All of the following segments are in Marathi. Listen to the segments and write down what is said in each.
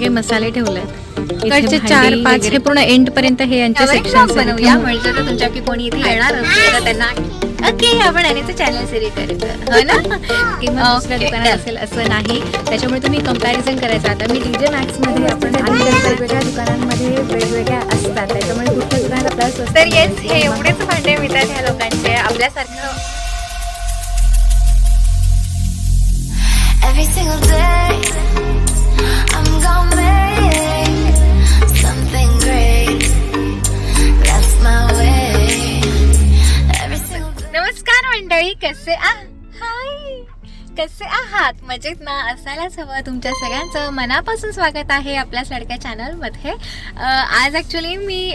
सगळे मसाले ठेवले इकडचे चार पाच हे पूर्ण एंड पर्यंत हे यांचे सेक्शन बनवूया. म्हणजे जर तुमच्या की कोणी इथे येणार असेल तर त्यांना ओके आपण यानेचं चॅनल सिरी करायचं हो ना? किंवा दुसऱ्या दुकानात. असेल असं नाही. त्याच्यामुळे तुम्ही कंपॅरिझन करायचं. आता मी डीजे मॅक्समध्ये आपण आणि वेगवेगळ्या दुकानांमध्ये वेगवेगळ्या असतात. त्याच्यामुळे कुठल्या दुकानात आपल्याला स्वस्त तर येस हे एवढेच भांडे मिळतात ह्या लोकांचे. आपल्यासारखं Every single day, मंडळी कसे हाय. कसे आहात? मजेत ना? असायलाच हवं. तुमच्या सगळ्यांचं मनापासून स्वागत आहे आपल्या सडक्या चॅनलमध्ये आज ॲक्च्युली मी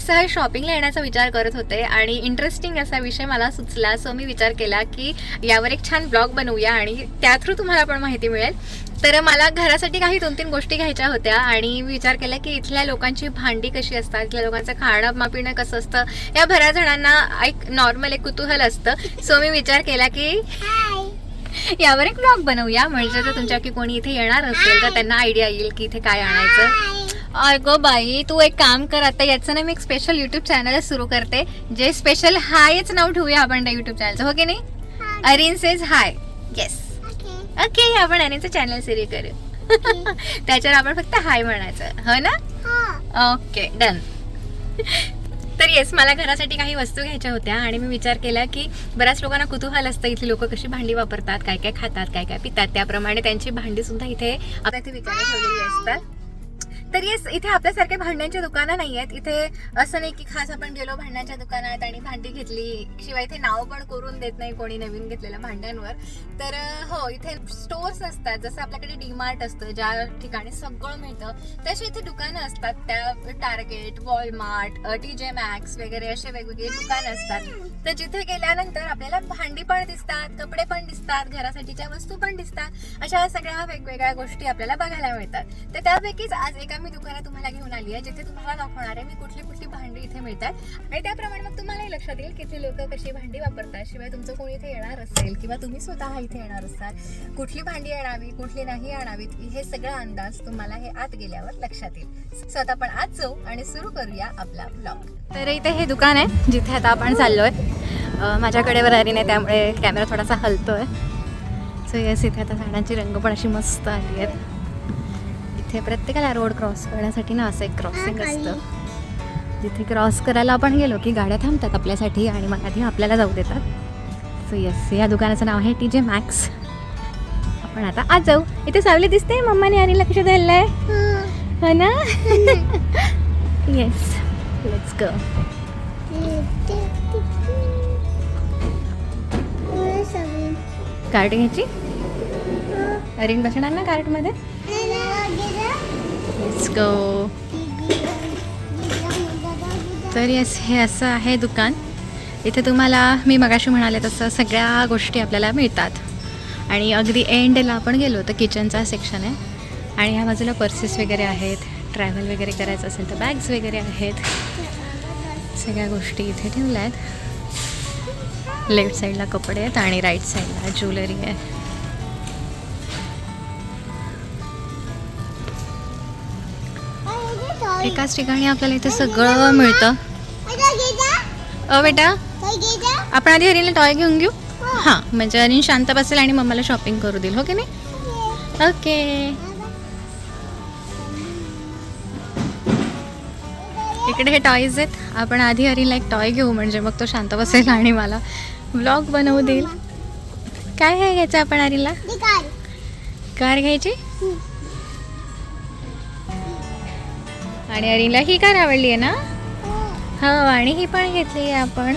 सहज शॉपिंगला येण्याचा विचार करत होते आणि इंटरेस्टिंग असा विषय मला सुचला. सो मी विचार केला की यावर एक छान ब्लॉग बनवूया आणि त्या थ्रू तुम्हाला पण माहिती मिळेल. तर मला घरासाठी काही दोन तीन गोष्टी घ्यायच्या होत्या आणि विचार केला की इथल्या लोकांची भांडी कशी असतात इथल्या लोकांचं खाणं पिणं कसं असतं या बऱ्याच जणांना एक नॉर्मल एक कुतूहल असतं. सो मी विचार केला की यावर एक ब्लॉग बनवूया. म्हणजे जर तुमच्या की कोणी इथे येणार असेल तर त्यांना आयडिया येईल की इथे काय आणायचं. अगो बाई तू एक काम कर. आता याचं ना मी एक स्पेशल युट्यूब चॅनलच सुरू करते. जे स्पेशल हायच नाव ठेवूया आपण त्या युट्यूब चॅनलचं हो की नाही? Arin says hi yes okay आपण अरिनचं चॅनल सुरू करू. त्याच्यावर आपण फक्त हाय म्हणायचं. हो ना? ओके डन तर येस मला घरासाठी काही वस्तू घ्यायच्या होत्या आणि मी विचार केला की बऱ्याच लोकांना कुतूहल असतं इथली लोक कशी भांडी वापरतात काय काय खातात काय काय पितात. त्याप्रमाणे त्यांची भांडी सुद्धा इथे आपल्या इथे विकायला ठेवलेली असतात. तर येस इथे आपल्यासारखे भांड्यांच्या दुकानं नाही आहेत इथे असं नाही की खास आपण गेलो भांड्यांच्या दुकानात आणि भांडी घेतली शिवाय इथे नाव पण करून देत नाही कोणी नवीन घेतलेल्या भांड्यांवर. तर हो इथे स्टोर्स असतात जसं आपल्याकडे डीमार्ट असतं ज्या ठिकाणी सगळं मिळतं तसे इथे दुकानं असतात. त्या Target Walmart T J Maxx वगैरे असे वेगवेगळे दुकानं असतात. तर जिथे गेल्यानंतर आपल्याला भांडी पण दिसतात कपडे पण दिसतात घरासाठीच्या वस्तू पण दिसतात. अशा सगळ्या वेगवेगळ्या गोष्टी आपल्याला बघायला मिळतात. तर त्यापैकीच आज एका मी दुकानात तुम्हाला घेऊन आली आहे जिथे तुम्हाला दाखवणार आहे मी कुठली कुठली भांडी इथे मिळतात. आणि त्याप्रमाणे मग तुम्हालाही लक्षात येईल किती लोक कशी भांडी वापरतात. शिवाय तुमचं कोणी इथे येणार असेल किंवा तुम्ही स्वतः इथे येणार असाल कुठली भांडी आणावी कुठली नाही आणावीत हे सगळं अंदाज तुम्हाला हे आत गेल्यावर लक्षात येईल. सो आता आपण आज जाऊ आणि सुरू करूया आपला ब्लॉग तर इथे हे दुकान आहे जिथे आता आपण चाललोय. माझ्याकडे वरारी नाही त्यामुळे कॅमेरा थोडासा हलतोय. सो येस इथे आता झाडांची रंग पण अशी मस्त आली आहेत. इथे प्रत्येकाला रोड क्रॉस करण्यासाठी ना असं एक क्रॉसिंग असतं. जिथे क्रॉस करायला आपण गेलो की गाड्या थांबतात आपल्यासाठी आणि मग आधी आपल्याला जाऊ देतात. सो येस या दुकानाचं नाव आहे टी जे मॅक्स आपण आता आज जाऊ. इथे सावली दिसते मम्माने आणि लक्ष द्यायला आहे हो ना? येस लेट्स गो कार्ट घ्यायची? अरिन बसणार ना कार्टमध्ये लेट्स गो तर येस हे असं आहे दुकान. इथे तुम्हाला मी मगाशी म्हणाले तसं सगळ्या गोष्टी आपल्याला मिळतात. आणि अगदी एंडला आपण गेलो तर किचनचा सेक्शन आहे. आणि ह्या बाजूला पर्सेस वगैरे आहेत ट्रॅव्हल वगैरे करायचं असेल तर बॅग्स वगैरे आहेत. सगळ्या गोष्टी इथे ठेवल्या आहेत लेफ्ट साईडला कपडे आहेत आणि राईट साईडला ज्वेलरी आहे. एकाच ठिकाणी आपल्याला इथे सगळं मिळतं. अ बेटा? आपण आधी हरीला टॉय घेऊन घेऊ? हां म्हणजे हरीन शांत बसेल आणि मम्माला शॉपिंग करू देईल हो की नाही? ओके. इकडे हे टॉयज आहेत. आपण आधी हरीला एक टॉय घेऊ म्हणजे मग तो शांत बसेल आणि मला ब्लॉग बनवू देईल. काय काय घ्यायचं आपण हरीला कार. घ्यायची? आणि हरीला ही कार आवडली आहे ना? हो. आणि ही पण घेतली आहे आपण.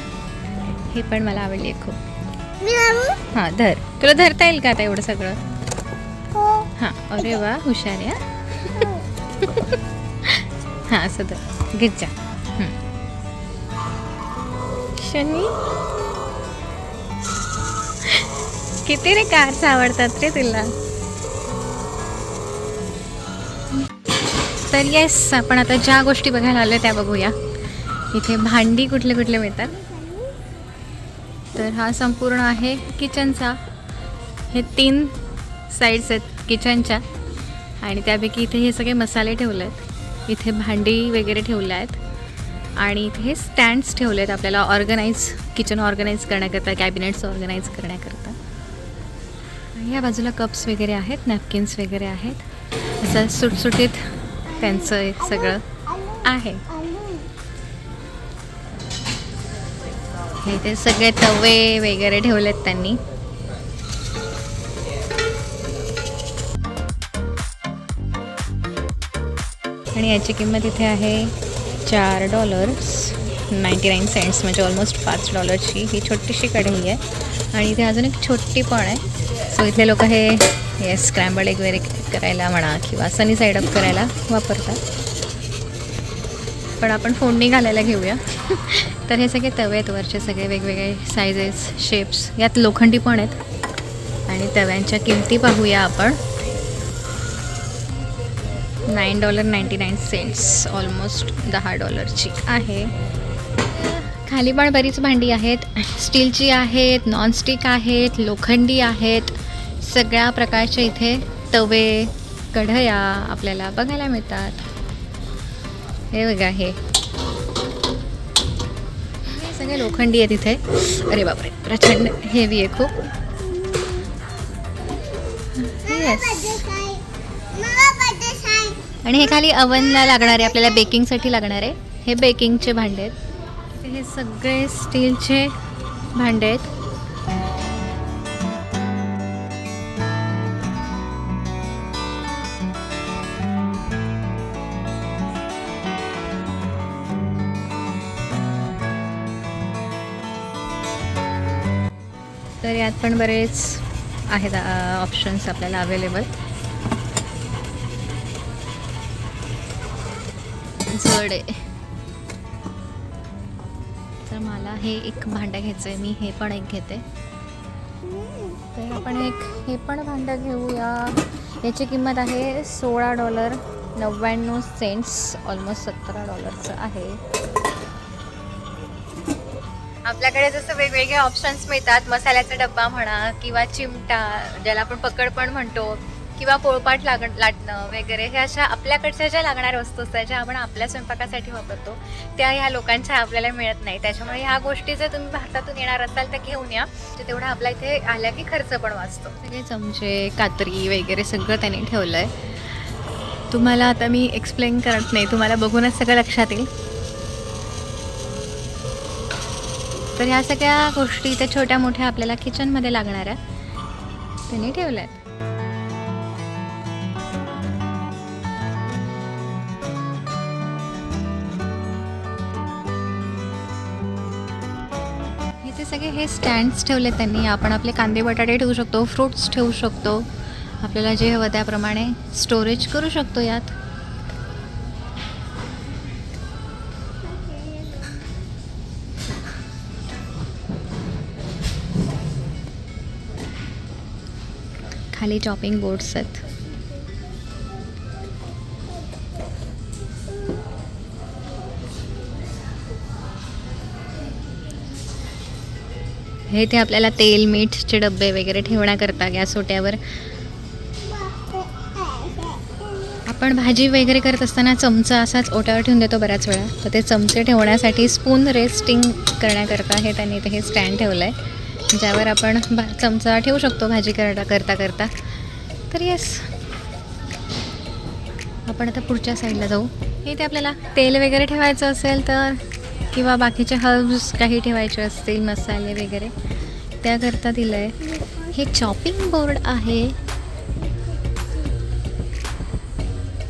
ही पण मला आवडली आहे खूप. हां धर. तुला धरता येईल का आता एवढं सगळं? हां. अरे वा हुशार आहे हा. हां. असं धर. घेत जा. हं. शनी? किती रे कार्स आवडतात रे तुला? तर येस आपण आता ज्या गोष्टी बघायला आलो त्या बघूया. इथे भांडी कुठले कुठले मिळतात? तर हा संपूर्ण आहे किचनचा. हे तीन साईड्स आहेत किचनच्या. आणि त्यापैकी इथे हे सगळे मसाले ठेवले आहेत इथे भांडी वगैरे ठेवले आहेत. आणि इथे हे स्टँड्स ठेवले आहेत आपल्याला ऑर्गनाईज किचन ऑर्गनाईज करण्याकरता कॅबिनेट्स ऑर्गनाईज करण्याकरता. या बाजूला कप्स वगैरे आहेत नॅपकिन्स वगैरे आहेत. असं सुटसुटीत त्यांचं एक सगळं आहे. हे ते सगळे तवे वगैरे ठेवलेत त्यांनी. आणि याची किंमत इथे आहे चार डॉलर्स नाईंटी नाईन सेंट्स म्हणजे ऑलमोस्ट पाच डॉलरची ही छोटीशी कढई आहे. आणि इथे अजून एक छोटी पण आहे. सो इथले लोक हे हे स्क्रॅम्बल एग वगैरे करायला म्हणा किंवा सनी साईड अप करायला वापरतात. पण आपण फोडणी घालायला घेऊया. तर हे सगळे तवे आहेत वरचे सगळे वेगवेगळे सायझेस शेप्स यात लोखंडी पण आहेत. आणि तव्यांच्या किमती पाहूया आपण. Nine dollar ninety nine cents almost दहा डॉलरची आहे. खाली पण बरीच भांडी आहेत. स्टीलची आहेत नॉनस्टिक आहेत लोखंडी आहेत. सगळ्या प्रकारचे इथे तवे कढया आपल्याला बघायला मिळतात. हे बघा हे. सगळे लोखंडी आहेत तिथे अरे बापरे प्रचंड हेवी आहे खूप. येस आणि हे खाली अवनला लागणारे आपल्याला बेकिंगसाठी लागणारे हे बेकिंगचे भांडे आहेत. हे सगळे स्टीलचे भांडे आहेत. तर यात पण बरेच आहेत ऑप्शन्स आपल्याला अवेलेबल जड. आहे तर मला हे एक भांडं घ्यायचं आहे मी हे पण एक घेते. तर आपण एक हे पण भांडं घेऊया. याची किंमत आहे सोळा डॉलर नव्याण्णव सेंट्स ऑलमोस्ट सतरा डॉलरचं आहे. आपल्याकडे जसं वेगवेगळे ऑप्शन्स मिळतात. मसाल्याचा डब्बा म्हणा किंवा चिमटा ज्याला आपण पकड पण म्हणतो किंवा पोळपाट लाग लाटणं वगैरे हे अशा आपल्याकडच्या ज्या लागणाऱ्या वस्तू असतात ज्या आपण आपल्या स्वयंपाकासाठी वापरतो त्या ह्या लोकांच्या आपल्याला मिळत नाही. त्याच्यामुळे ह्या गोष्टी जर तुम्ही भारतातून येणार असाल तर घेऊन या. तर तेवढा आपल्या इथे आल्या की खर्च पण वाचतो. सगळे चमचे कात्री वगैरे सगळं त्यांनी ठेवलं आहे तुम्हाला आता मी एक्सप्लेन करत नाही. तुम्हाला बघूनच सगळं लक्षात येईल. तर ह्या सगळ्या गोष्टी इथे छोट्या मोठ्या आपल्याला किचनमध्ये लागणाऱ्या त्यांनी ठेवल्यात. इथे सगळे हे स्टँड्स ठेवले त्यांनी. आपण आपले कांदे बटाटे ठेवू शकतो फ्रूट्स ठेवू शकतो. आपल्याला जे हवं त्याप्रमाणे स्टोरेज करू शकतो यात. खाली चॉपिंग बोर्ड्स आहेत. हे ते आपल्याला तेल मीठचे डबे वगैरे ठेवण्याकरता गॅस ओट्यावर. आपण भाजी वगैरे करत असताना चमचा असाच ओट्यावर ठेवून देतो बऱ्याच वेळा. तर ते चमचे ठेवण्यासाठी स्पून रेस्टिंग करण्याकरता हे त्यांनी इथे हे स्टँड ठेवलं आहे ज्यावर आपण भा चमचा ठेवू शकतो भाजी करता करता करता. तर येस आपण आता पुढच्या साईडला जाऊ. इथे आपल्याला तेल वगैरे ठेवायचं असेल तर किंवा बाकीचे हर्ब्स काही ठेवायचे असतील मसाले वगैरे त्याकरता दिलं आहे हे चॉपिंग बोर्ड आहे.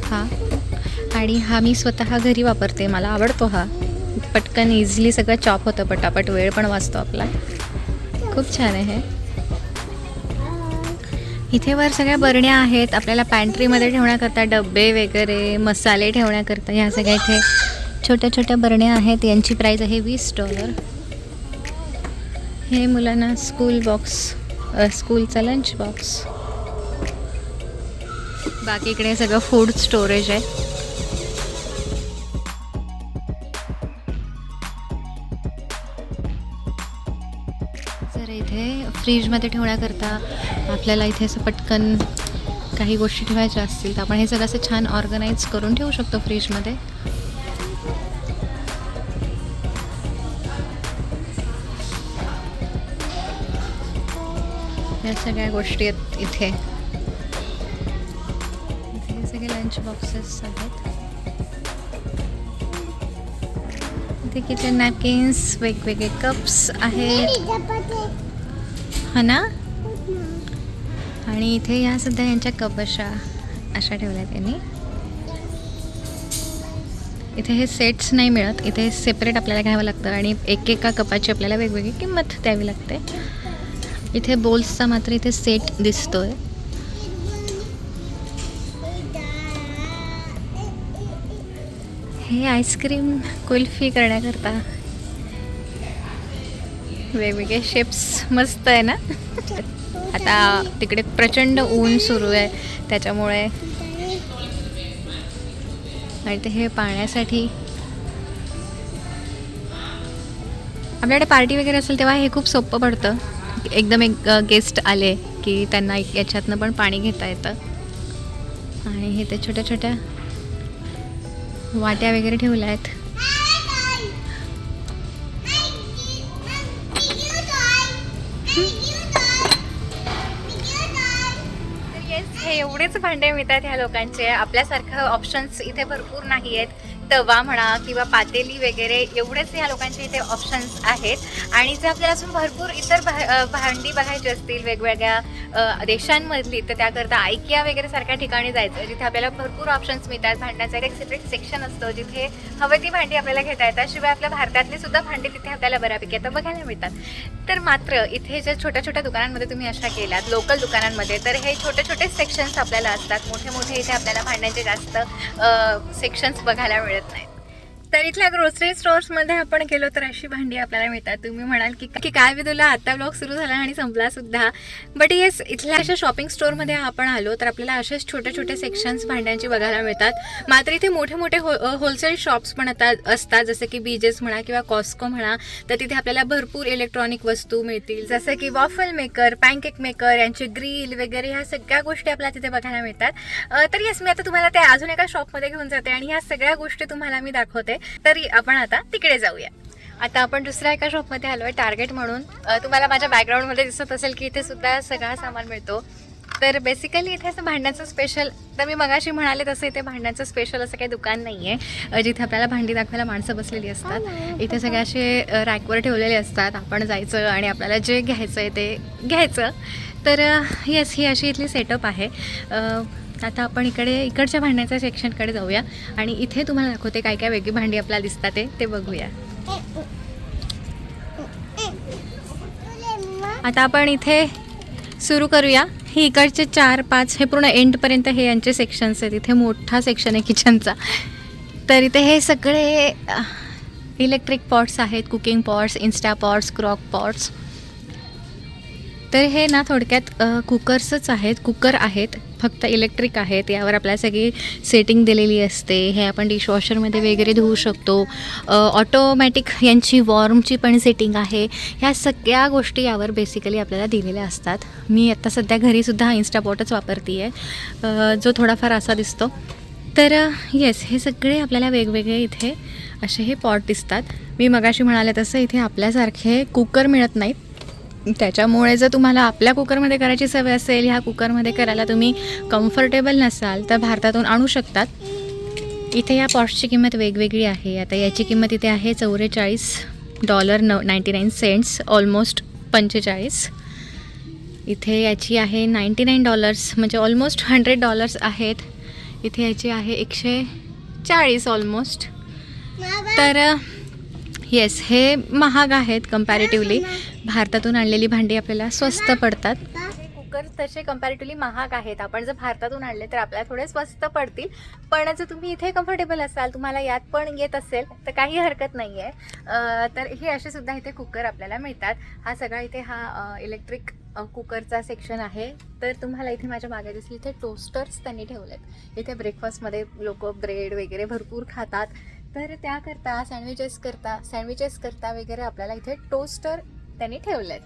हा. आणि हा मी स्वतः घरी वापरते. मला आवडतो हा. पटकन इझिली सगळं चॉप होतं पटापट. वेळ पण वाचतो आपला. खूप छान आहे. इथे वर सगळ्या बरण्या आहेत. आपल्याला पॅन्ट्रीमध्ये ठेवण्याकरता डबे वगैरे मसाले ठेवण्याकरता ह्या सगळ्या इथे छोट्या छोट्या बरण्या आहेत. यांची प्राईस आहे वीस डॉलर हे मुलांना स्कूल बॉक्स स्कूलचा लंच बॉक्स बाकी इकडे सगळं फूड स्टोरेज आहे. फ्रीजमध्ये ठेवण्याकरता आपल्याला इथे असं पटकन काही गोष्टी ठेवायच्या असतील तर आपण हे सगळं असं छान ऑर्गनाईज करून ठेवू शकतो फ्रीजमध्ये. या सगळ्या गोष्टी आहेत इथे. इथे हे सगळे लंच बॉक्सेस आहेत. इथे किचन नॅपकिन्स वेगवेगळे कप्स आहेत. हा ना? आणि इथे या सुद्धा यांच्या कपशा अशा अशा ठेवल्या त्यांनी इथे हे सेट्स नाही मिळत. इथे सेपरेट आपल्याला घ्यावं लागतं आणि एक एका कपाची आपल्याला वेगवेगळी किंमत द्यावी लागते. इथे बोल्सचा मात्र इथे सेट दिसतोय. हे आईस्क्रीम कुल्फी करण्याकरता. वेगवेगळे शेप्स मस्त आहे ना? आता तिकडे प्रचंड ऊन सुरू आहे त्याच्यामुळे. आणि ते हे पाण्यासाठी आपल्याकडे पार्टी वगैरे असेल तेव्हा हे खूप सोपं पडतं. एकदम एक गेस्ट आले की त्यांना एक- याच्यातनं पण पाणी घेता येतं. आणि हे ते छोट्या छोट्या वाट्या वगैरे ठेवल्या आहेत. हे भांडे मिळतात ह्या लोकांचे. आपल्यासारखं ऑप्शन्स इथे भरपूर नाही आहेत तवा म्हणा किंवा पातेली वगैरे एवढेच ह्या लोकांचे इथे ऑप्शन्स आहेत. आणि जर आपल्याला अजून भरपूर इतर भा भांडी बघायची असतील वेगवेगळ्या देशांमधली तर त्याकरता आयकिया वगैरे सारख्या ठिकाणी जायचं जिथे आपल्याला भरपूर ऑप्शन्स मिळतात. भांड्याचं एक सेपरेट सेक्शन असतं जिथे हवे ती भांडी आपल्याला घेता येतात. शिवाय आपल्या भारतातली सुद्धा भांडी तिथे आपल्याला बऱ्यापैकी आता बघायला मिळतात. तर मात्र इथे ज्या छोट्या छोट्या दुकानांमध्ये तुम्ही अशा केल्यात लोकल दुकानांमध्ये तर हे छोटे छोटे सेक्शन्स आपल्याला असतात. मोठे मोठे इथे आपल्याला भांड्यांचे जास्त सेक्शन्स बघायला मिळतात. मिळत नाहीत तर इथल्या ग्रोसरी स्टोअर्समध्ये आपण गेलो तर अशी भांडी आपल्याला मिळतात. तुम्ही म्हणाल की की काय मी तुला आता ब्लॉग सुरू झाला आणि संपला सुद्धा. बट येस इथल्या अशा शॉपिंग स्टोअरमध्ये आपण आलो तर आपल्याला असेच छोटे छोटे सेक्शन्स भांड्यांची बघायला मिळतात. मात्र इथे मोठे मोठे हो होलसेल शॉप्स पण आता असतात. जसं की बीजेस म्हणा किंवा कॉस्को म्हणा. तर तिथे आपल्याला भरपूर इलेक्ट्रॉनिक वस्तू मिळतील. जसं की वॉफल मेकर पॅनकेक मेकर यांचे ग्रिल वगैरे ह्या सगळ्या गोष्टी आपल्याला तिथे बघायला मिळतात. तर येस मी आता तुम्हाला त्या अजून एका शॉपमध्ये घेऊन जाते आणि ह्या सगळ्या गोष्टी तुम्हाला मी दाखवते. तर आपण आता तिकडे जाऊया. आता आपण दुसऱ्या एका शॉपमध्ये आलो आहे टार्गेट म्हणून तुम्हाला माझ्या बॅकग्राऊंडमध्ये दिसत असेल की इथे सुद्धा सगळा सामान मिळतो. तर बेसिकली इथे असं भांड्याचं स्पेशल तर मी मगाशी म्हणाले तसं इथे भांड्याचं स्पेशल असं काही दुकान नाही आहे जिथे आपल्याला भांडी दाखवायला माणसं बसलेली असतात. इथे सगळे असे रॅकवर ठेवलेले असतात. आपण जायचं आणि आपल्याला जे घ्यायचं आहे ते घ्यायचं. तर येस ही अशी इथली सेटअप आहे. आता आपण इकडे इकडच्या भांड्याच्या सेक्शनकडे जाऊया. आणि इथे तुम्हाला दाखवते काय काय वेगळी भांडी आपल्याला दिसतात ते ते बघूया. आता आपण इथे सुरू करूया. ही इकडचे चार पाच हे पूर्ण एंडपर्यंत हे यांचे सेक्शन्स आहेत. इथे मोठा सेक्शन आहे किचनचा तर इथे हे सगळे इलेक्ट्रिक पॉट्स आहेत cooking pots insta pots crock pots तर हे ना थोडक्यात कुकर्सच आहेत कुकर आहेत. फक्त इलेक्ट्रिक आहेत. यावर आपल्याला सगळी सेटिंग दिलेली असते. हे आपण डिशवॉशरमध्ये वगैरे धुवू शकतो. ऑटोमॅटिक यांची वॉर्मची पण सेटिंग आहे. ह्या सगळ्या गोष्टी यावर बेसिकली आपल्याला दिलेल्या असतात. मी आत्ता सध्या घरीसुद्धा इन्स्टापॉटच वापरते आहे जो थोडाफार असा दिसतो. तर येस हे सगळे आपल्याला वेगवेगळे इथे असे हे पॉट दिसतात. मी मगाशी म्हणाले तसं इथे आपल्यासारखे कुकर मिळत नाहीत. त्याच्यामुळे जर तुम्हाला आपल्या कुकरमध्ये करायची सवय असेल ह्या कुकरमध्ये करायला तुम्ही कम्फर्टेबल नसाल तर भारतातून आणू शकतात. इथे या पॉट्सची किंमत वेगवेगळी आहे. आता याची किंमत इथे आहे चौवेचाळीस डॉलर न नाईंटी नाईन सेंट्स ऑलमोस्ट पंचेचाळीस. इथे याची आहे नाईंटी नाईन डॉलर्स म्हणजे ऑलमोस्ट हंड्रेड डॉलर्स आहेत. इथे याची आहे एकशे चाळीस ऑलमोस्ट तर येस हे महाग आहेत कम्पॅरेटिव्हली भारतातून आणलेली भांडी आपल्याला स्वस्त पडतात. कुकर तसे कम्पॅरेटिव्हली महाग आहेत. आपण जर भारतातून आणले तर आपल्याला थोडे स्वस्त पडतील. पण जर तुम्ही इथे कम्फर्टेबल असाल तुम्हाला यात पण येत असेल तर काही हरकत नाही आहे तर हे असे सुद्धा इथे कुकर आपल्याला मिळतात. हा सगळा इथे हा इलेक्ट्रिक कुकरचा सेक्शन आहे. तर तुम्हाला इथे माझ्या मागे दिसली इथे टोस्टर्स त्यांनी ठेवलेत. इथे ब्रेकफास्टमध्ये लोक ब्रेड वगैरे भरपूर खातात. तर त्याकरता सँडविचेस करता सँडविचेस करता वगैरे आपल्याला इथे टोस्टर त्यांनी ठेवलेत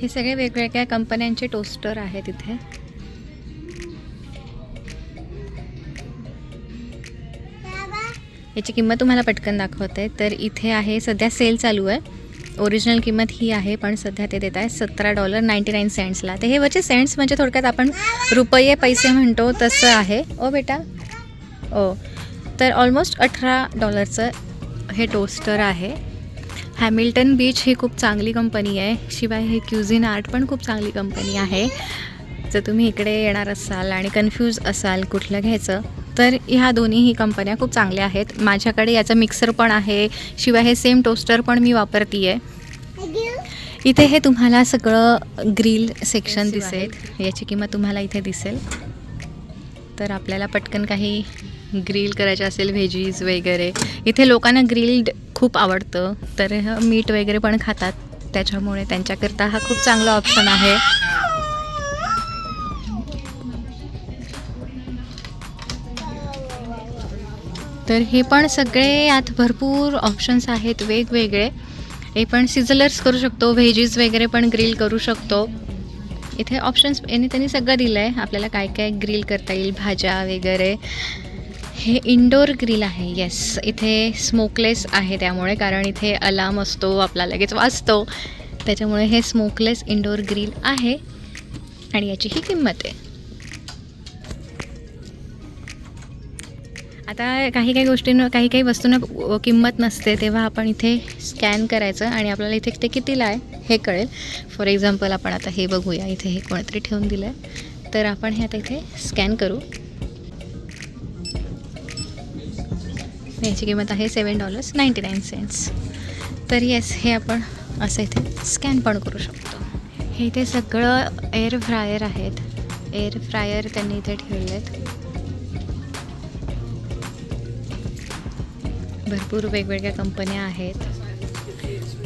हे सगळे वेगवेगळ्या कंपन्यांचे टोस्टर आहेत इथे. याची किंमत तुम्हाला पटकन दाखवते. तर इथे आहे सध्या सेल चालू आहे. ओरिजिनल किंमत ही आहे पण सध्या ते देत आहे सतरा डॉलर नाईंटी नाईन सेंट्सला. तर हे वचे सेंट्स म्हणजे थोडक्यात आपण रुपये पैसे म्हणतो तसं आहे. ओ बेटा. ओ. तर ऑलमोस्ट अठरा डॉलरचं हे टोस्टर आहे. हॅमिल्टन बीच ही खूप चांगली कंपनी आहे. शिवाय हे क्युझिन आर्ट पण खूप चांगली कंपनी आहे. जर तुम्ही इकडे येणार असाल आणि कन्फ्यूज असाल कुठलं घ्यायचं तर ह्या दोन्हीही कंपन्या खूप चांगल्या आहेत. माझ्याकडे याचा मिक्सर पण आहे. शिवाय हे सेम टोस्टर पण मी वापरते आहे इथे हे तुम्हाला सगळं ग्रिल सेक्शन दिसेल. याची किंमत तुम्हाला इथे दिसेल. तर आपल्याला पटकन काही ग्रिल करायचे असेल व्हेजीज वगैरे. इथे लोकांना ग्रिल्ड खूप आवडतं. तर ह- मीठ वगैरे पण खातात. त्याच्यामुळे त्यांच्याकरता हा खूप चांगला ऑप्शन आहे. तर हे पण सगळे यात भरपूर ऑप्शन्स आहेत वेगवेगळे. हे पण सिझलर्स करू शकतो व्हेजीज वगैरे पण ग्रिल करू शकतो. इथे ऑप्शन्स यांनी त्यांनी सगळं दिलं आहे आपल्याला काय काय ग्रिल करता येईल भाज्या वगैरे. हे इंडोर ग्रिल आहे येस इथे स्मोकलेस आहे त्यामुळे कारण इथे अलार्म असतो आपला लगेच वाजतो. त्याच्यामुळे हे स्मोकलेस इंडोर ग्रिल आहे. आणि याची ही किंमत आहे. आता काही काही गोष्टींना काही काही वस्तूंना किंमत नसते तेव्हा आपण इथे स्कॅन करायचं आणि आपल्याला इथे ते कितीला आहे हे कळेल. फॉर एक्झाम्पल आपण आता हे बघूया इथे हे कोणतरी ठेवून दिलं आहे तर आपण हे आता इथे स्कॅन करू. याची किंमत आहे seven dollars ninety nine cents तर येस हे आपण असं इथे स्कॅन पण करू शकतो. हे इथे सगळं एअर फ्रायर आहेत. एअर फ्रायर त्यांनी इथे ठेवले आहेत भरपूर वेगवेगळ्या कंपन्या आहेत.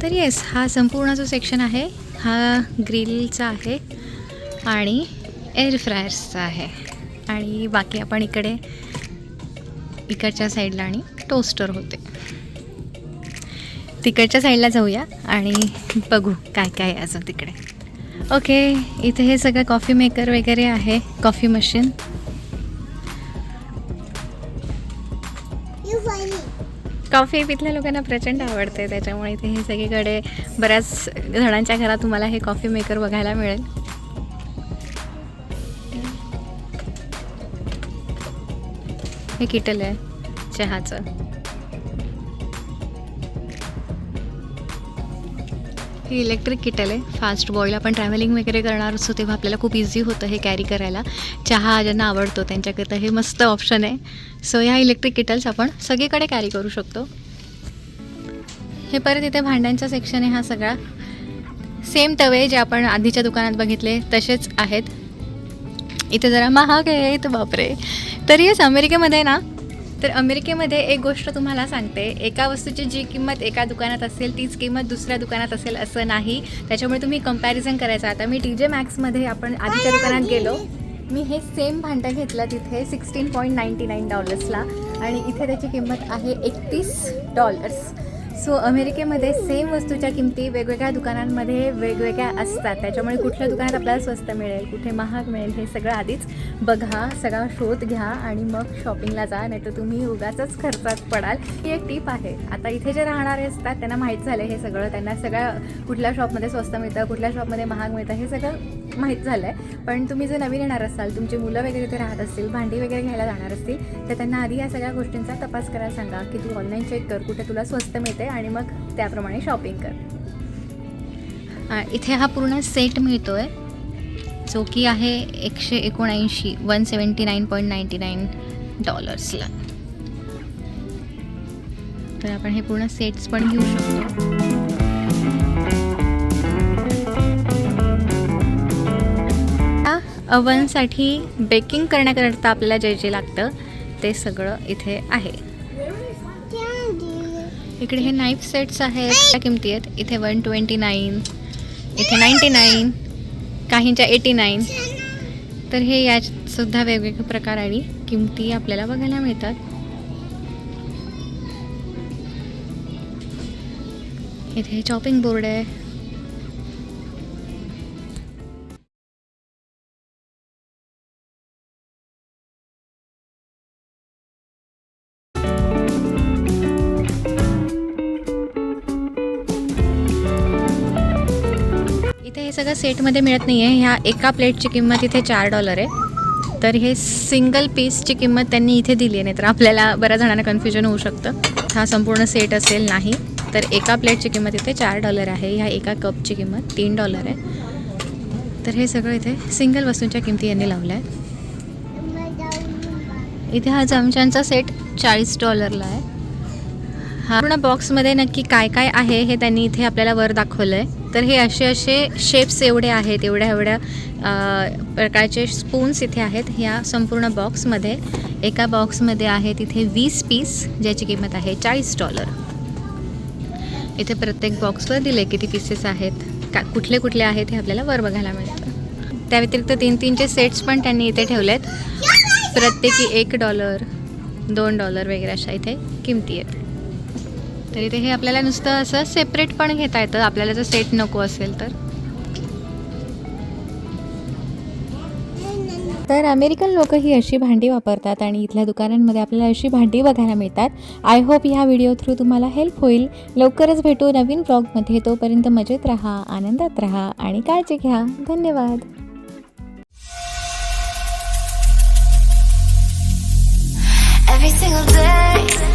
तर येस हा संपूर्ण जो सेक्शन आहे हा ग्रिलचा आहे आणि एअर फ्रायर्सचा आहे. आणि बाकी आपण इकडे इकडच्या साईडला आणि टोस्टर होते. तिकडच्या साईडला जाऊया आणि बघू काय काय अजून तिकडे. ओके इथे हे सगळं कॉफी मेकर वगैरे आहे कॉफी मशीन कॉफी इथल्या लोकांना प्रचंड आवडते त्याच्यामुळे इथे हे सगळीकडे बऱ्याच जणांच्या घरात तुम्हाला हे कॉफी मेकर बघायला मिळेल. हे किटल आहे चहाचं. ही इलेक्ट्रिक किटल आहे फास्ट बॉईल आपण ट्रॅव्हलिंग वगैरे करणार असतो तेव्हा आपल्याला खूप इझी होतं हे कॅरी करायला. चहा ज्यांना आवडतो त्यांच्याकरता हे मस्त ऑप्शन आहे. सो ह्या इलेक्ट्रिक किटल्स आपण सगळीकडे कॅरी करू शकतो. हे परत इथे भांड्यांचा सेक्शन आहे हा सगळा. सेम तवे जे आपण आधीच्या दुकानात बघितले तसेच आहेत. इथे जरा महाग आहेत बापरे. तरी येस अमेरिकेमध्ये ना तर अमेरिकेमध्ये एक गोष्ट तुम्हाला सांगते एका वस्तूची जी किंमत एका दुकानात असेल तीच किंमत दुसऱ्या दुकानात असेल असं नाही. त्याच्यामुळे तुम्ही कंपॅरिझन करायचं. आता मी टी जे मॅक्समध्ये आपण आधीच्या दुकानात गेलो. मी हे सेम भांडं घेतलं तिथे सिक्स्टीन पॉईंट नाईंटी नाईन डॉलर्सला आणि इथे त्याची किंमत आहे एकतीस डॉलर्स सो अमेरिकेमध्ये सेम वस्तूच्या किमती वेगवेगळ्या दुकानांमध्ये वेगवेगळ्या असतात. त्याच्यामुळे कुठल्या दुकानात आपल्याला स्वस्त मिळेल कुठे महाग मिळेल हे सगळं आधीच बघा सगळा शोध घ्या आणि मग शॉपिंगला जा नाही तर तुम्ही उगाच खर्चात पडाल. ही एक टीप आहे. आता इथे जे राहणारे असतात त्यांना माहीत झालं हे सगळं. त्यांना सगळ्या कुठल्या शॉपमध्ये स्वस्त मिळतं कुठल्या शॉपमध्ये महाग मिळतं हे सगळं माहीत झालं आहे पण तुम्ही जर नवीन येणार असाल तुमची मुलं वगैरे इथे राहत असतील भांडी वगैरे घ्यायला जाणार असतील तर त्यांना आधी या सगळ्या गोष्टींचा तपास करायला सांगा की तू ऑनलाईन चेक कर कुठे तुला स्वस्त मिळते आणि मग त्याप्रमाणे शॉपिंग कर. इथे हा पूर्ण सेट मिळतो आहे जो की आहे एकशे एकोणऐंशी one seventy nine point ninety nine डॉलर्सला तर आपण हे पूर्ण सेट्स पण घेऊ शकतो. अवनसाठी बेकिंग करण्याकरता आपल्याला जे जे लागतं ते सगळं इथे आहे. इकडे हे नाईफ सेट्स आहेत त्या किमती आहेत. इथे वन ट्वेंटी नाईन इथे नाईंटी नाईन काहींच्या एटी नाईन तर हे यात वेगवेगळे प्रकार आणि किमती आपल्याला बघायला मिळतात. इथे चॉपिंग बोर्ड आहे. सेटमध्ये मिळत नाही आहे. ह्या एका प्लेटची किंमत इथे चार डॉलर आहे. तर हे सिंगल पीसची किंमत त्यांनी इथे दिली आहे नाही तर आपल्याला बऱ्याच जणांना कन्फ्युजन होऊ शकतं. हा संपूर्ण सेट असेल नाही तर एका प्लेटची किंमत इथे चार डॉलर आहे. ह्या एका कपची किंमत तीन डॉलर आहे. तर हे सगळं इथे सिंगल वस्तूंच्या किमती यांनी लावल्या आहेत इथे हा चमच्यांचा सेट चाळीस डॉलरला आहे. हा पूर्ण बॉक्समध्ये नक्की काय काय आहे हे त्यांनी इथे आपल्याला वर दाखवलं आहे तर हे असे असे शेप्स एवढे आहेत एवढ्या एवढ्या प्रकारचे स्पून्स इथे आहेत. ह्या संपूर्ण बॉक्समध्ये एका बॉक्समध्ये आहे तिथे वीस पीस ज्याची किंमत आहे चाळीस डॉलर इथे प्रत्येक बॉक्सवर दिले किती पीसेस आहेत. का कुठले कुठले आहेत हे आपल्याला वर बघायला मिळतं. त्या व्यतिरिक्त तीन तीनचे सेट्स पण त्यांनी इथे ठेवलेत. प्रत्येकी एक डॉलर दोन डॉलर वगैरे अशा इथे किमती आहेत. तर इथे हे आपल्याला नुसतं असं सेपरेट पण घेता येतं. आपल्याला जर सेट नको असेल तर. तर अमेरिकन लोक ही अशी भांडी वापरतात आणि इथल्या दुकानांमध्ये आपल्याला अशी भांडी बघायला मिळतात. आय होप ह्या व्हिडिओ थ्रू तुम्हाला हेल्प होईल. लवकरच भेटू नवीन ब्लॉगमध्ये तोपर्यंत मजेत राहा आनंदात राहा आणि काळजी घ्या. धन्यवाद. Every single day.